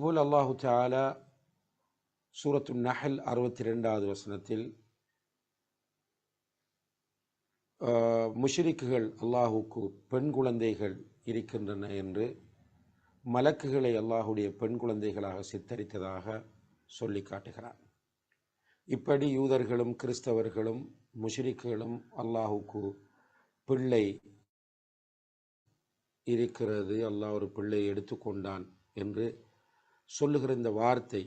அதுபோல் அல்லாஹு தாலா சூரத்து நஹல் அறுபத்தி ரெண்டாவது வசனத்தில் முஷரிக்குகள் அல்லாஹுக்கு பெண் குழந்தைகள் இருக்கின்றன என்று மலக்குகளை அல்லாஹுடைய பெண் குழந்தைகளாக சித்தரித்ததாக சொல்லி காட்டுகிறான். இப்படி யூதர்களும் கிறிஸ்தவர்களும் முஷரிக்குகளும் அல்லாஹுக்கு பிள்ளை இருக்கிறது. அல்லாஹ் ஒரு பிள்ளை எடுத்துக்கொண்டான் என்று சொல்லுகிற இந்த வார்த்தை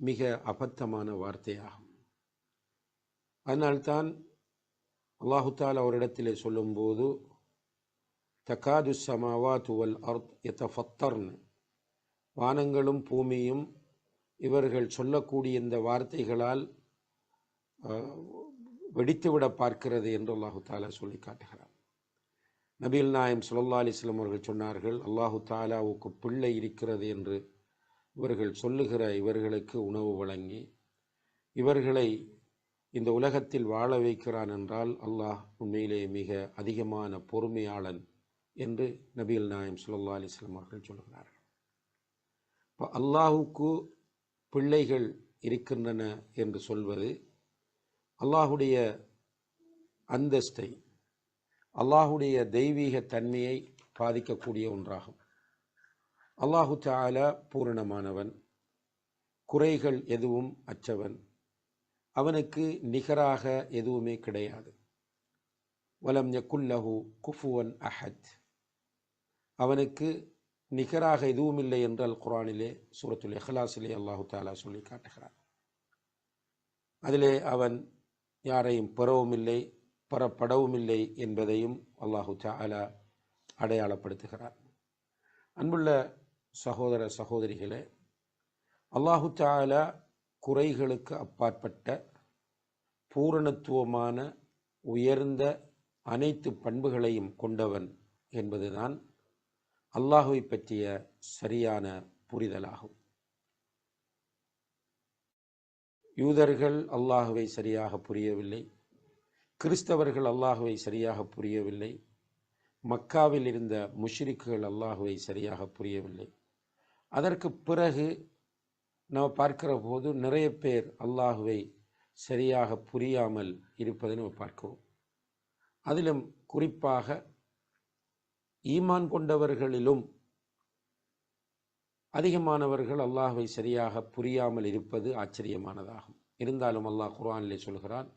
மிக அபத்தமான வார்த்தையாகும். அதனால்தான் அல்லாஹுத்தால் அவரிடத்தில் சொல்லும்போது தக்காது சமாவா துவல் அர்த் எத்தஃபத்தர்னு வானங்களும் பூமியும் இவர்கள் சொல்லக்கூடிய இந்த வார்த்தைகளால் வெடித்துவிட பார்க்கிறது என்று அல்லாஹு தாலா சொல்லி காட்டுகிறார் நபீல் நாயம் சுல்லா அலிஸ்லாம் அவர்கள் சொன்னார்கள் அல்லாஹு தாலாவுக்கு பிள்ளை இருக்கிறது என்று இவர்கள் சொல்லுகிற இவர்களுக்கு உணவு வழங்கி இவர்களை இந்த உலகத்தில் வாழ வைக்கிறான் என்றால் அல்லாஹ் உண்மையிலே மிக அதிகமான பொறுமையாளன் என்று நபீல் நாயம் சுல்லா அலிஸ்லாம் அவர்கள் சொல்கிறார்கள் இப்போ அல்லாஹுக்கு பிள்ளைகள் இருக்கின்றன என்று சொல்வது அல்லாஹுடைய அந்தஸ்தை அல்லாஹுடைய தெய்வீக தன்மையை பாதிக்கக்கூடிய ஒன்றாகும். அல்லாஹு தாலா பூரணமானவன். குறைகள் எதுவும் அற்றவன். அவனுக்கு நிகராக எதுவுமே கிடையாது. வலம் யக்குல்லஹு குஃபுவன் அஹத். அவனுக்கு நிகராக எதுவும் இல்லை என்றால் குரானிலே சூரத்துல் எஹ்லாஸிலே அல்லாஹு தாலா சொல்லி காட்டுகிறார் அதிலே அவன் யாரையும் பெறவும் இல்லை பெறப்படவும் இல்லை என்பதையும் அல்லாஹு தாலா அடையாளப்படுத்துகிறார் அன்புள்ள சகோதர சகோதரிகளே அல்லாஹு தாலா குறைகளுக்கு அப்பாற்பட்ட பூரணத்துவமான உயர்ந்த அனைத்து பண்புகளையும் கொண்டவன் என்பதுதான் அல்லாஹுவை பற்றிய சரியான புரிதலாகும். யூதர்கள் அல்லாஹுவை சரியாக புரியவில்லை. கிறிஸ்தவர்கள் அல்லாஹுவை சரியாக புரியவில்லை. மக்காவில் இருந்த முஷ்ரிக்குகள் அல்லாஹுவை சரியாக புரியவில்லை. அதற்கு பிறகு நாம் பார்க்கிற போது நிறைய பேர் அல்லாஹுவை சரியாக புரியாமல் இருப்பதை நம்ம பார்க்கிறோம். அதிலும் குறிப்பாக ஈமான் கொண்டவர்களிலும் அதிகமானவர்கள் அல்லாஹுவை சரியாக புரியாமல் இருப்பது ஆச்சரியமானதாகும். இருந்தாலும் அல்லாஹ் குர்ஆனிலே சொல்கிறான்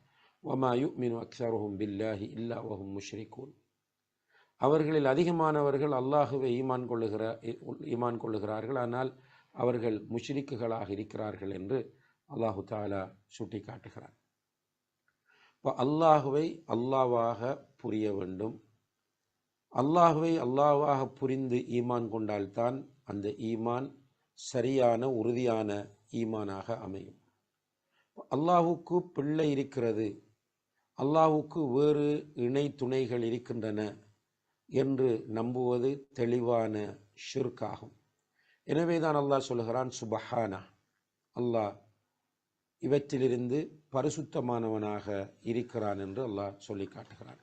ஒமா யு மின் அக்சருஹும் பில்லாஹி இல்லா வஹும் முஷ்ரிகூன். அவர்களில் அதிகமானவர்கள் அல்லாஹுவை ஈமான் கொள்ளுகிற ஈமான் கொள்ளுகிறார்கள். ஆனால் அவர்கள் முஷ்ரிக்குகளாக இருக்கிறார்கள் என்று அல்லாஹு தாலா சுட்டி காட்டுகிறார் இப்போ அல்லாஹுவை அல்லாவாக புரிய வேண்டும். அல்லாஹுவை அல்லாவாக புரிந்து ஈமான் கொண்டால்தான் அந்த ஈமான் சரியான உறுதியான ஈமானாக அமையும். அல்லாஹுக்கு பிள்ளை இருக்கிறது. அல்லாஹுக்கு வேறு இணை துணைகள் இருக்கின்றன. என்று நம்புவது தெளிவான ஷிர்காகும் எனவே தான் அல்லாஹ் சொல்கிறான் சுபஹானா அல்லாஹ் இவற்றிலிருந்து பரிசுத்தமானவனாக இருக்கிறான் என்று அல்லாஹ் சொல்லி காட்டுகிறான்.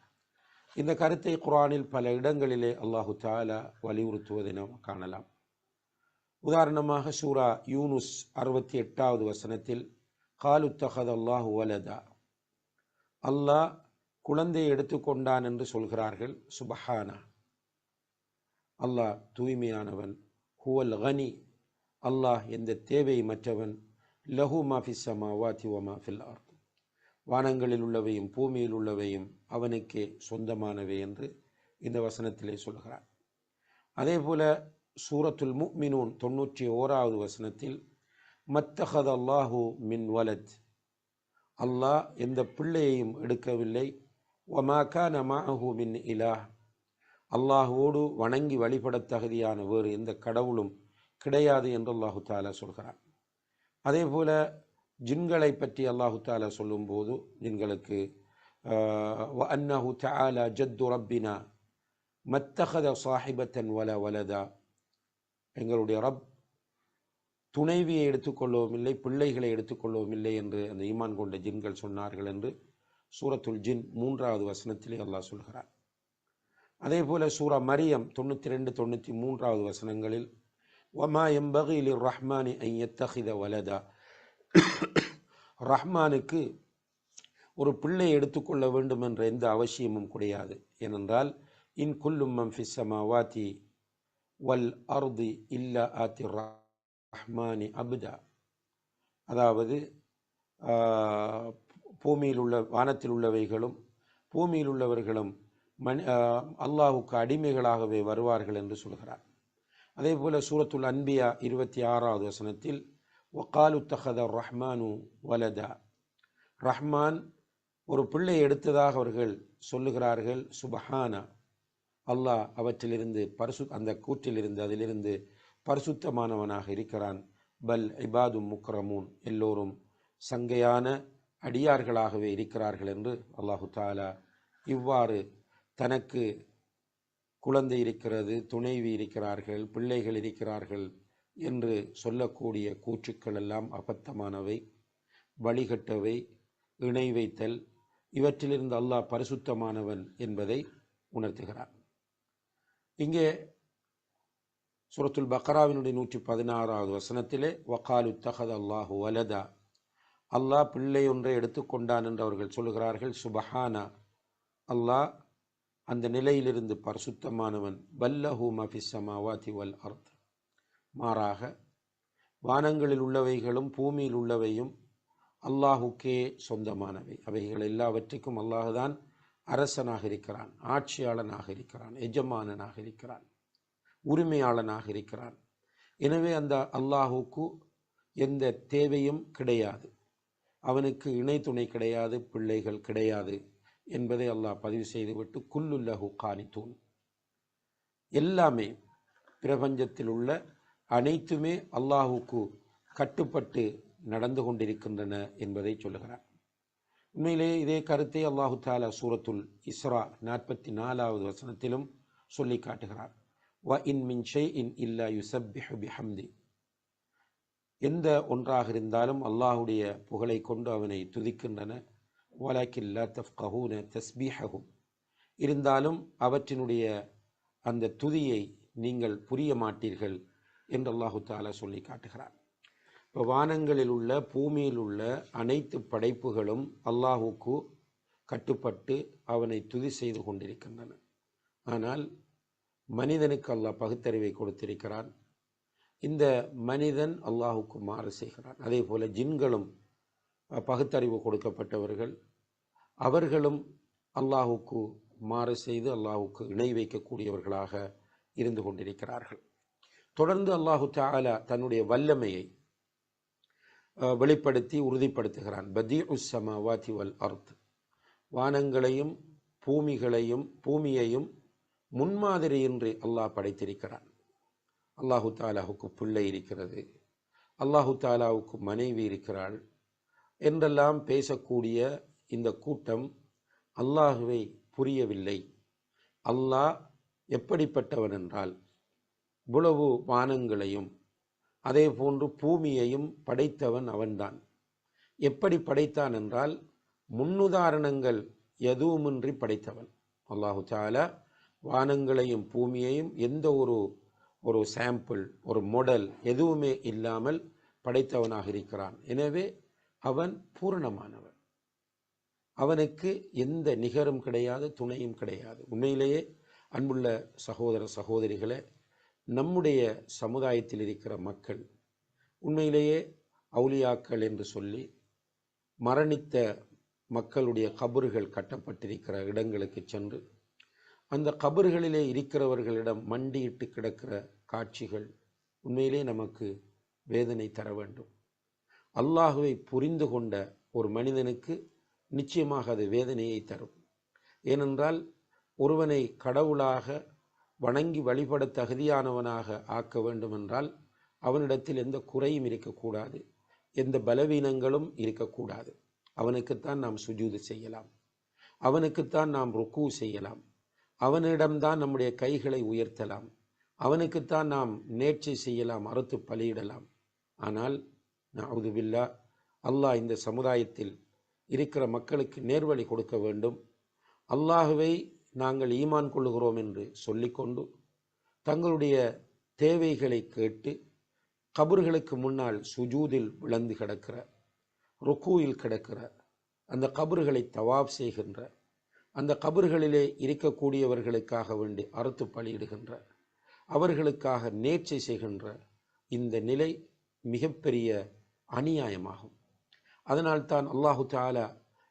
இந்த கருத்தை குரானில் பல இடங்களிலே அல்லாஹு தாலா வலியுறுத்துவதை நாம் காணலாம். உதாரணமாக சூரா யூனுஸ் அறுபத்தி எட்டாவது வசனத்தில் காலு தகத் அல்லாஹு வலதா அல்லாஹ் குழந்தையை எடுத்துக்கொண்டான் என்று சொல்கிறார்கள். சுபஹானா. அல்லாஹ் தூய்மையானவன் ஹுவல் கனி. அல்லாஹ் எந்த தேவை மற்றவன் லஹு மாஃபி சமாவாதி வமா ஃபில் ஆர்த் வானங்களில் உள்ளவையும் பூமியில் உள்ளவையும் அவனுக்கே சொந்தமானவை என்று இந்த வசனத்திலே சொல்கிறார் அதே போல சூரத்துல் முக்மினூன் தொண்ணூற்றி ஓராவது வசனத்தில் மத்தஹத் அல்லாஹூ மின் வலத். அல்லாஹ் எந்த பிள்ளையையும் எடுக்கவில்லை ஒமாக்கா நமாஹூ மின் இலா அல்லாஹுவோடு வணங்கி வழிபடத் தகுதியான வேறு எந்த கடவுளும் கிடையாது என்று அல்லாஹு தாலா சொல்கிறான். அதே போல் ஜின்களை பற்றி அல்லாஹு தாலா சொல்லும்போது ஜின்களுக்கு அன்னஹு தாலா ஜத்து ரப்பினா மத்தகத சாஹிபத்தன் வல வலதா. எங்களுடைய ரப் துணைவியை எடுத்துக்கொள்ளவும் இல்லை பிள்ளைகளை எடுத்துக்கொள்ளவும் இல்லை என்று அந்த ஈமான் கொண்ட ஜின்கள் சொன்னார்கள் என்று சூரத்துல் ஜின் மூன்றாவது வசனத்திலே அல்லாஹ் சொல்கிறார் அதே போல சூரா மரியம் தொண்ணூற்றி ரெண்டு தொண்ணூற்றி மூன்றாவது வசனங்களில் ஒமா எம்பகில் ரஹ்மானி ஐயத்தகித வலதா. ரஹ்மானுக்கு ஒரு பிள்ளை எடுத்துக்கொள்ள வேண்டும் என்ற எந்த அவசியமும் கிடையாது. ஏனென்றால் இன் குல்லும் மம்ஃபி சமாவாதி வல் அர்தி இல்லா ஆத்தி ரஹ்மானி அபுதா. அதாவது பூமியில் உள்ள வானத்தில் உள்ளவைகளும் பூமியில் உள்ளவர்களும் மனி அல்லாஹுக்கு அடிமைகளாகவே வருவார்கள் என்று சொல்கிறார். அதே போல் சூரத்துல் அன்பியா இருபத்தி ஆறாவது வசனத்தில் ஒக்காலு தஹத ரஹ்மானு வலதா. ரஹ்மான் ஒரு பிள்ளை எடுத்ததாக அவர்கள் சொல்லுகிறார்கள் சுபஹானா. அல்லாஹ் அவற்றிலிருந்து பரிசு அந்த கூற்றிலிருந்து அதிலிருந்து பரிசுத்தமானவனாக இருக்கிறான். பல் இபாதும் முக்ரமூன். எல்லோரும் சங்கையான அடியார்களாகவே இருக்கிறார்கள் என்று அல்லாஹு தாலா இவ்வாறு தனக்கு குழந்தை இருக்கிறது துணைவி இருக்கிறார்கள் பிள்ளைகள் இருக்கிறார்கள் என்று சொல்லக்கூடிய கூற்றுக்கள் எல்லாம் அபத்தமானவை வழிகட்டவை இணை வைத்தல் இவற்றிலிருந்து அல்லாஹ் பரிசுத்தமானவன் என்பதை உணர்த்துகிறார் இங்கே சுரத்துல் பக்ராவினுடைய நூற்றி பதினாறாவது வசனத்திலே வக்காலு தஹத் அல்லாஹு வலதா அல்லாஹ் பிள்ளை ஒன்றை எடுத்துக்கொண்டான் என்று அவர்கள் சொல்லுகிறார்கள் சுபஹானா அல்லாஹ் அந்த நிலையிலிருந்து பரிசுத்தமானவன் பல்லஹூ மஃபி சமாவாதி வல் அர்த் மாறாக வானங்களில் உள்ளவைகளும் பூமியில் உள்ளவையும் அல்லாஹுக்கே சொந்தமானவை. அவைகள் எல்லாவற்றுக்கும் அல்லாஹுதான் அரசனாக இருக்கிறான் ஆட்சியாளனாக இருக்கிறான் எஜமானனாக இருக்கிறான் உரிமையாளனாக இருக்கிறான். எனவே அந்த அல்லாஹுக்கு எந்த தேவையும் கிடையாது. அவனுக்கு இணை துணை கிடையாது பிள்ளைகள் கிடையாது என்பதை அல்லாஹ் பதிவு செய்துவிட்டு குல்லுல்லஹு காணித்தூன் எல்லாமே பிரபஞ்சத்தில் உள்ள அனைத்துமே அல்லாஹுக்கு கட்டுப்பட்டு நடந்து கொண்டிருக்கின்றன என்பதை சொல்லுகிறார். உண்மையிலேயே இதே கருத்தை அல்லாஹு தாலா சூரத்துல் இஸ்ரா நாற்பத்தி நாலாவது வசனத்திலும் சொல்லி காட்டுகிறார். வ இன் மின் ஷே இன் இல்லா யுசப் பிஹம்தி. எந்த ஒன்றாக இருந்தாலும் அல்லாஹுடைய புகழை கொண்டு அவனை துதிக்கின்றன. வலாக்கில்லா தஃப்கஹூன தஸ்பீஹகும் இருந்தாலும் அவற்றினுடைய அந்த துதியை நீங்கள் புரிய மாட்டீர்கள் என்று அல்லாஹு தாலா சொல்லி காட்டுகிறார் இப்போ வானங்களில் உள்ள பூமியில் உள்ள அனைத்து படைப்புகளும் அல்லாஹுக்கு கட்டுப்பட்டு அவனை துதி செய்து கொண்டிருக்கின்றன. ஆனால் மனிதனுக்கு அல்லாஹ் பகுத்தறிவை கொடுத்திருக்கிறான். இந்த மனிதன் அல்லாஹுக்கு மாறு செய்கிறான். அதே போல் ஜின்களும் பகுத்தறிவு கொடுக்கப்பட்டவர்கள் அவர்களும் அல்லாஹுக்கு மாறு செய்து அல்லாஹுக்கு இணை வைக்கக்கூடியவர்களாக இருந்து கொண்டிருக்கிறார்கள். தொடர்ந்து அல்லாஹு தாலா தன்னுடைய வல்லமையை வெளிப்படுத்தி உறுதிப்படுத்துகிறான். பதி உஸ்ஸமாவாதி வல் அர்த். வானங்களையும் பூமிகளையும் பூமியையும் முன்மாதிரியின்றி அல்லாஹ் படைத்திருக்கிறான். அல்லாஹு தாலாவுக்கு பிள்ளை இருக்கிறது. அல்லாஹு தாலாவுக்கு மனைவி இருக்கிறாள். என்றெல்லாம் பேசக்கூடிய இந்த கூட்டம் அல்லாஹுவை புரியவில்லை. அல்லாஹ் எப்படிப்பட்டவன் என்றால் இவ்வளவு வானங்களையும் அதே போன்று பூமியையும் படைத்தவன் அவன்தான். எப்படி படைத்தான் என்றால் முன்னுதாரணங்கள் எதுவுமின்றி படைத்தவன். அல்லாஹு தாலா வானங்களையும் பூமியையும் எந்த ஒரு ஒரு சாம்பிள் ஒரு மொடல் எதுவுமே இல்லாமல் படைத்தவனாக இருக்கிறான். எனவே அவன் பூரணமானவன். அவனுக்கு எந்த நிகரும் கிடையாது துணையும் கிடையாது. உண்மையிலேயே அன்புள்ள சகோதர சகோதரிகளை நம்முடைய சமுதாயத்தில் இருக்கிற மக்கள் உண்மையிலேயே அவுலியாக்கள் என்று சொல்லி மரணித்த மக்களுடைய கபறுகள் கட்டப்பட்டிருக்கிற இடங்களுக்கு சென்று அந்த கபர்களிலே இருக்கிறவர்களிடம் மண்டியிட்டு கிடக்கிற காட்சிகள் உண்மையிலே நமக்கு வேதனை தர வேண்டும். அல்லாஹுவை புரிந்து கொண்ட ஒரு மனிதனுக்கு நிச்சயமாக அது வேதனையை தரும். ஏனென்றால் ஒருவனை கடவுளாக வணங்கி வழிபட தகுதியானவனாக ஆக்க வேண்டுமென்றால் அவனிடத்தில் எந்த குறையும் இருக்கக்கூடாது. எந்த பலவீனங்களும் இருக்கக்கூடாது. அவனுக்குத்தான் நாம் சுஜூது செய்யலாம். அவனுக்குத்தான் நாம் ருக்கு செய்யலாம். அவனிடம்தான் நம்முடைய கைகளை உயர்த்தலாம். அவனுக்குத்தான் நாம் நேர்ச்சி செய்யலாம் அறுத்து பலியிடலாம். ஆனால் நான் நவுதுபில்லா அல்லாஹ் இந்த சமுதாயத்தில் இருக்கிற மக்களுக்கு நேர்வழி கொடுக்க வேண்டும். அல்லாஹுவை நாங்கள் ஈமான் கொள்ளுகிறோம் என்று சொல்லிக்கொண்டு தங்களுடைய தேவைகளை கேட்டு கபர்களுக்கு முன்னால் சுஜூதில் விளந்து கிடக்கிற ருக்கூயில் கிடக்கிற அந்த கபர்களை தவாப் செய்கின்ற அந்த கபர்களிலே இருக்கக்கூடியவர்களுக்காக வேண்டி அறுத்து பலியிடுகின்ற அவர்களுக்காக நேர்ச்சை செய்கின்ற இந்த நிலை மிகப்பெரிய அநியாயமாகும். அதனால்தான் அல்லாஹு தாலா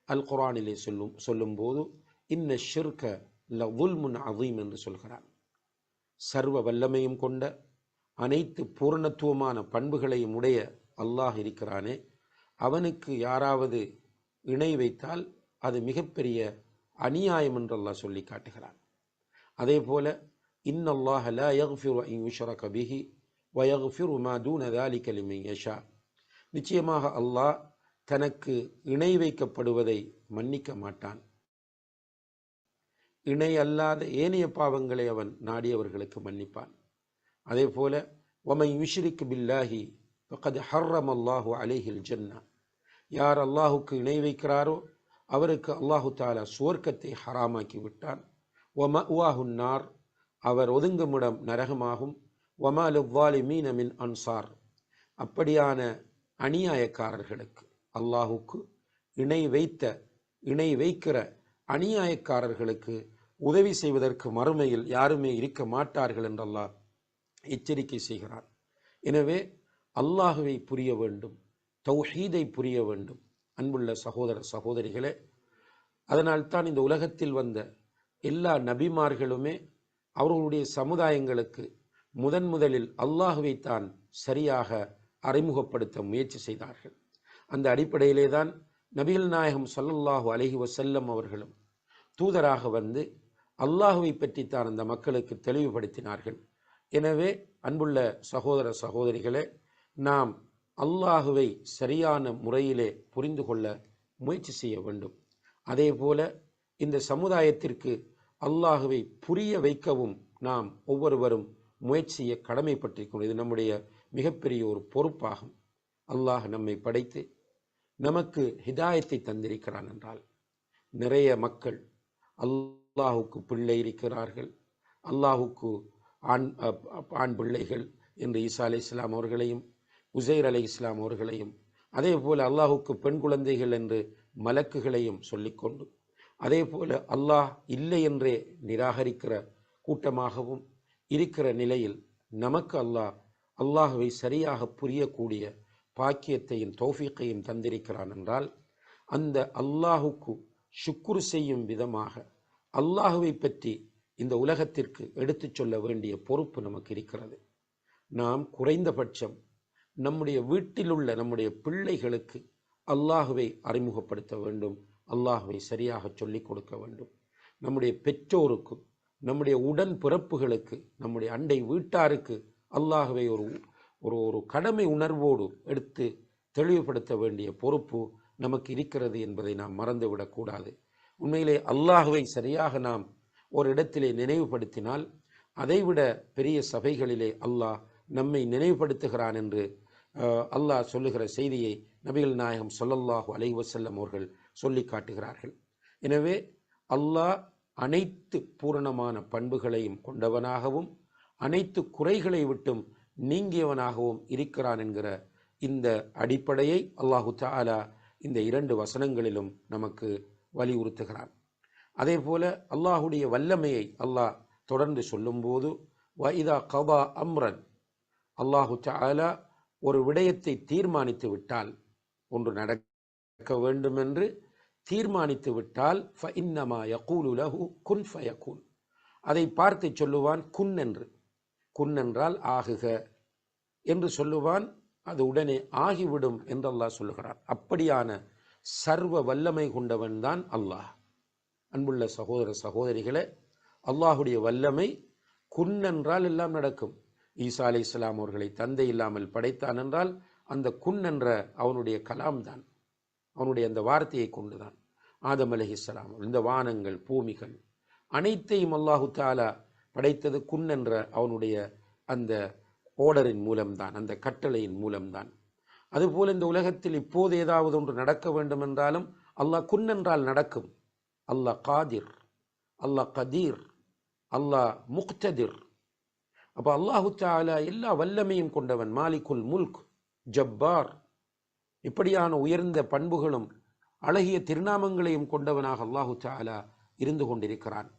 அல் குரானிலே சொல்லும் சொல்லும்போது இன்ன ஷிர்க ல உல்முன் அதீம் என்று சொல்கிறான். சர்வ வல்லமையும் கொண்ட அனைத்து பூரணத்துவமான பண்புகளையும் உடைய அல்லாஹ் இருக்கிறானே. அவனுக்கு யாராவது இணை வைத்தால் அது மிகப்பெரிய அநியாயம் என்று அல்லாஹ் சொல்லி காட்டுகிறான். அதே போல இன்னல்லாஹ லா யக்ஃபிரு அன் யுஷ்ரக பிஹி வ யக்ஃபிரு மா தூன தாலிக லிமன் யஷா. நிச்சயமாக அல்லாஹ் தனக்கு இணை வைக்கப்படுவதை மன்னிக்க மாட்டான். இணை அல்லாத ஏனைய பாவங்களை அவன் நாடியவர்களுக்கு மன்னிப்பான். அதே போல ஒமை யுஷ்ரிக் பில்லாஹி ஃபகத் ஹர்ரம் அல்லாஹு அலைஹில் ஜன்னா யார் அல்லாஹுக்கு இணை வைக்கிறாரோ அவருக்கு அல்லாஹு தாலா சுவர்க்கத்தை ஹராமாக்கி விட்டான். ஒம உவாஹுன்னார் அவர் ஒதுங்குமிடம் நரகமாகும். ஒமாலுவாலி மீனமின் அன்சார். அப்படியான அநியாயக்காரர்களுக்கு அல்லாஹுக்கு இணை வைத்த இணை வைக்கிற அநியாயக்காரர்களுக்கு உதவி செய்வதற்கு மறுமையில் யாருமே இருக்க மாட்டார்கள் என்றெல்லாம் எச்சரிக்கை செய்கிறார் எனவே அல்லாஹுவை புரிய வேண்டும் தௌஹீதை புரிய வேண்டும். அன்புள்ள சகோதர சகோதரிகளே அதனால்தான் இந்த உலகத்தில் வந்த எல்லா நபிமார்களுமே அவர்களுடைய சமுதாயங்களுக்கு முதன் முதலில் அல்லாஹுவை தான் சரியாக அறிமுகப்படுத்த முயற்சி செய்தார்கள். அந்த அடிப்படையிலே தான் நபிகள் நாயகம் சல்லல்லாஹு அலஹி வசல்லம் அவர்களும் தூதராக வந்து அல்லாஹுவை பற்றித்தான் அந்த மக்களுக்கு தெளிவுபடுத்தினார்கள். எனவே அன்புள்ள சகோதர சகோதரிகளே நாம் அல்லாஹுவை சரியான முறையிலே புரிந்து கொள்ள முயற்சி செய்ய வேண்டும். அதே போல இந்த சமுதாயத்திற்கு அல்லாஹுவை புரிய வைக்கவும் நாம் ஒவ்வொருவரும் முயற்சியை கடமைப்பட்டிருக்கிறோம். இது நம்முடைய மிகப்பெரிய ஒரு பொறுப்பாகும். அல்லாஹ் நம்மை படைத்து நமக்கு ஹிதாயத்தை தந்திருக்கிறான் என்றால் நிறைய மக்கள் அல்லாஹுக்கு பிள்ளை இருக்கிறார்கள். அல்லாஹுக்கு ஆண் ஆண் பிள்ளைகள் என்று ஈசா அலி இஸ்லாம் அவர்களையும் உசைர் அலை இஸ்லாம் அவர்களையும் அதே போல் அல்லாஹுக்கு பெண் குழந்தைகள் என்று மலக்குகளையும் சொல்லிக்கொண்டு அதே போல் அல்லாஹ் இல்லை என்றே நிராகரிக்கிற கூட்டமாகவும் இருக்கிற நிலையில் நமக்கு அல்லாஹ் அல்லாஹுவை சரியாக புரியக்கூடிய பாக்கியத்தையும் தௌஃபீக்கையும் தந்திருக்கிறான் என்றால் அந்த அல்லாஹுக்கு ஷுக்குர் செய்யும் விதமாக அல்லாஹுவை பற்றி இந்த உலகத்திற்கு எடுத்துச் சொல்ல வேண்டிய பொறுப்பு நமக்கு இருக்கிறது. நாம் குறைந்தபட்சம் நம்முடைய வீட்டிலுள்ள நம்முடைய பிள்ளைகளுக்கு அல்லாஹுவை அறிமுகப்படுத்த வேண்டும். அல்லாஹுவை சரியாக சொல்லிக் கொடுக்க வேண்டும். நம்முடைய பெற்றோருக்கு நம்முடைய உடன் பிறப்புகளுக்கு நம்முடைய அண்டை வீட்டாருக்கு அல்லாஹுவை ஒரு ஒரு ஒரு கடமை உணர்வோடு எடுத்து தெளிவுபடுத்த வேண்டிய பொறுப்பு நமக்கு இருக்கிறது என்பதை நாம் மறந்துவிடக்கூடாது உண்மையிலே அல்லாஹுவை சரியாக நாம் ஒரு இடத்திலே நினைவுபடுத்தினால் அதைவிட பெரிய சபைகளிலே அல்லாஹ் நம்மை நினைவுபடுத்துகிறான் என்று அல்லாஹ் சொல்லுகிற செய்தியை நபிகள் நாயகம் சொல்லல்லாஹு அலைஹி வஸல்லம் அவர்கள் சொல்லி காட்டுகிறார்கள். எனவே அல்லாஹ் அனைத்து பூரணமான பண்புகளையும் கொண்டவனாகவும் அனைத்து குறைகளை விட்டும் நீங்கியவனாகவும் இருக்கிறான் என்கிற இந்த அடிப்படையை அல்லாஹு தாலா இந்த இரண்டு வசனங்களிலும் நமக்கு வலியுறுத்துகிறான். அதே போல அல்லாஹுடைய வல்லமையை அல்லாஹ் தொடர்ந்து சொல்லும்போது வைதா கபா அம்ரன் அல்லாஹு தாலா ஒரு விடயத்தை தீர்மானித்து விட்டால் ஒன்று நடக்க வேண்டும் என்று தீர்மானித்து விட்டால் ஃபஇன்னமா யகூலு லஹு குன் ஃபயகூன். அதை பார்த்து சொல்லுவான் குன் என்று. குன் என்றால் ஆகுக என்று சொல்லுவான் அது உடனே ஆகிவிடும் என்று அல்லாஹ் சொல்லுகிறான். அப்படியான சர்வ வல்லமை கொண்டவன் தான் அல்லாஹ். அன்புள்ள சகோதர சகோதரிகளே அல்லாஹுடைய வல்லமை குன் என்றால் எல்லாம் நடக்கும். ஈசா அலை இஸ்லாம் அவர்களை தந்தை இல்லாமல் படைத்தான் என்றால் அந்த குன் என்ற அவனுடைய கலாம் தான் அவனுடைய அந்த வார்த்தையை கொண்டுதான். ஆதம் அலைஹிஸ்ஸலாம் இந்த வானங்கள் பூமிகள் அனைத்தையும் அல்லாஹு தாலா படைத்தது குன் என்ற அவனுடைய அந்த ஓர்டரின் மூலம்தான் அந்த கட்டளையின் மூலம்தான். அதுபோல் இந்த உலகத்தில் இப்போது ஏதாவது ஒன்று நடக்க வேண்டும் என்றாலும் அல்லாஹ் குன் என்றால் நடக்கும். அல்லாஹ் காதிர் அல்லாஹ் கதீர் அல்லாஹ் முக்ததிர். அப்போ அல்லாஹு தாலா எல்லா வல்லமையும் கொண்டவன் மாலிகுல் முல்க் ஜப்பார். இப்படியான உயர்ந்த பண்புகளும் அழகிய திருநாமங்களையும் கொண்டவனாக அல்லாஹு தாலா இருந்து கொண்டிருக்கிறான்.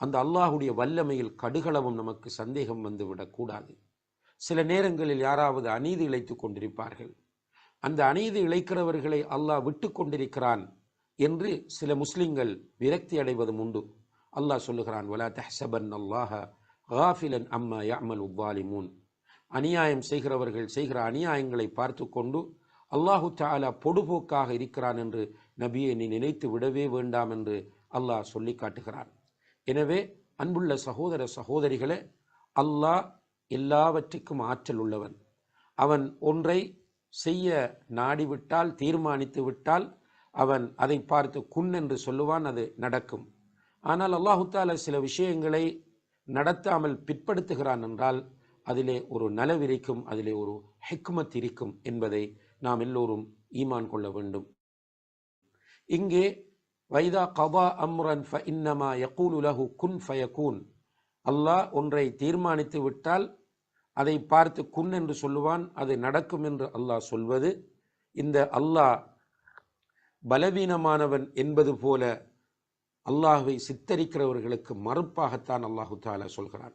அந்த அல்லாஹுடைய வல்லமையில் கடுகளவும் நமக்கு சந்தேகம் வந்து விடக்கூடாது சில நேரங்களில் யாராவது அநீதி இழைத்துக் கொண்டிருப்பார்கள். அந்த அநீதி இழைக்கிறவர்களை அல்லாஹ் விட்டு கொண்டிருக்கிறான் என்று சில முஸ்லிம்கள் விரக்தி அடைவதும் உண்டு. அல்லாஹ் சொல்லுகிறான் வலா தஹ்சபன் அல்லாஹ காஃபிலன் அம்மா யாமல் உவாலிமூன் அநியாயம் செய்கிறவர்கள் செய்கிற அநியாயங்களை பார்த்து கொண்டு அல்லாஹு தாலா பொடுபோக்காக இருக்கிறான் என்று நபியை நீ நினைத்து விடவே வேண்டாம் என்று அல்லாஹ் சொல்லி காட்டுகிறான். எனவே அன்புள்ள சகோதர சகோதரிகளே அல்லாஹ் எல்லாவற்றுக்கும் ஆற்றல் உள்ளவன். அவன் ஒன்றை செய்ய நாடிவிட்டால் தீர்மானித்து விட்டால் அவன் அதை பார்த்து குன் என்று சொல்லுவான் அது நடக்கும். ஆனால் அல்லாஹு தாலா சில விஷயங்களை நடத்தாமல் பிற்படுத்துகிறான் என்றால் அதிலே ஒரு நலவிரிக்கும் அதிலே ஒரு ஹெக்மத் இருக்கும் என்பதை நாம் எல்லோரும் ஈமான் கொள்ள வேண்டும். இங்கே வைதா கபா அம்ரன் ஃப இன்னமா யகூல் உலகு குன் ஃபயகூன். அல்லாஹ் ஒன்றை தீர்மானித்து விட்டால் அதை பார்த்து குன் என்று சொல்லுவான் அது நடக்கும் என்று அல்லாஹ் சொல்வது. இந்த அல்லாஹ் பலவீனமானவன் என்பது போல அல்லாஹுவை சித்தரிக்கிறவர்களுக்கு மறுப்பாகத்தான் அல்லாஹு தாலா சொல்கிறான்.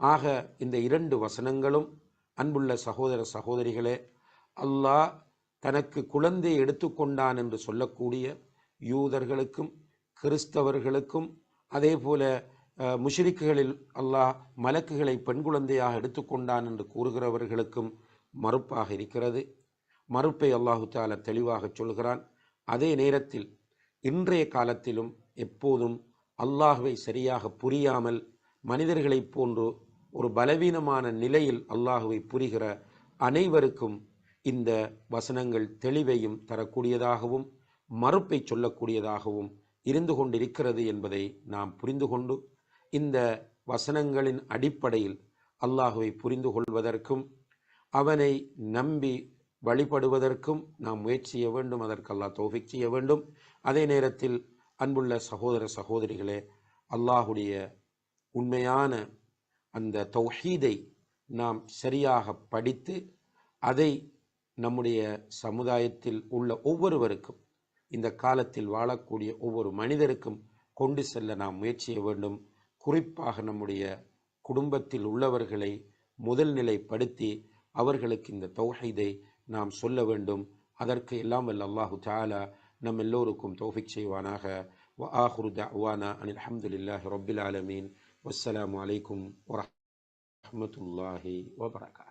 ஆக இந்த இரண்டு வசனங்களும் அன்புள்ள சகோதர சகோதரிகளே அல்லாஹ் தனக்கு குழந்தை எடுத்துக்கொண்டான் என்று சொல்லக்கூடிய யூதர்களுக்கும் கிறிஸ்தவர்களுக்கும் அதே போல முஷிரிக்குகளில் அல்லாஹ் மலக்குகளை பெண் குழந்தையாக எடுத்துக்கொண்டான் என்று கூறுகிறவர்களுக்கும் மறுப்பாக இருக்கிறது. மறுப்பை அல்லாஹு தாலா தெளிவாக சொல்கிறான். அதே நேரத்தில் இன்றைய காலத்திலும் எப்போதும் அல்லாஹுவை சரியாக புரியாமல் மனிதர்களைப் போன்று ஒரு பலவீனமான நிலையில் அல்லாஹுவை புரிகிற அனைவருக்கும் இந்த வசனங்கள் தெளிவையும் தரக்கூடியதாகவும் மறுப்பை சொல்லக்கூடியதாகவும் இருந்து கொண்டிருக்கிறது என்பதை நாம் புரிந்து கொண்டு இந்த வசனங்களின் அடிப்படையில் அல்லாஹுவை புரிந்து கொள்வதற்கும் அவனை நம்பி வழிபடுவதற்கும் நாம் முயற்சி செய்ய வேண்டும் அதற்கு அல்லாஹ் தோஃபிக் செய்ய வேண்டும். அதே நேரத்தில் அன்புள்ள சகோதர சகோதரிகளே அல்லாஹுடைய உண்மையான அந்த தௌஹீதை நாம் சரியாக படித்து அதை நம்முடைய சமுதாயத்தில் உள்ள ஒவ்வொருவருக்கும் இந்த காலத்தில் வாழக்கூடிய ஒவ்வொரு மனிதருக்கும் கொண்டு செல்ல நாம் முயற்சிய வேண்டும். குறிப்பாக நம்முடைய குடும்பத்தில் உள்ளவர்களை முதல் நிலைப்படுத்தி அவர்களுக்கு இந்த தௌஹீதை நாம் சொல்ல வேண்டும். அதற்கு எல்லாம் வல்ல அல்லாஹு தாலா نملوركم توفيق شيء وعناها وآخر دعوانا أن الحمد لله رب العالمين والسلام عليكم ورحمة الله وبركاته.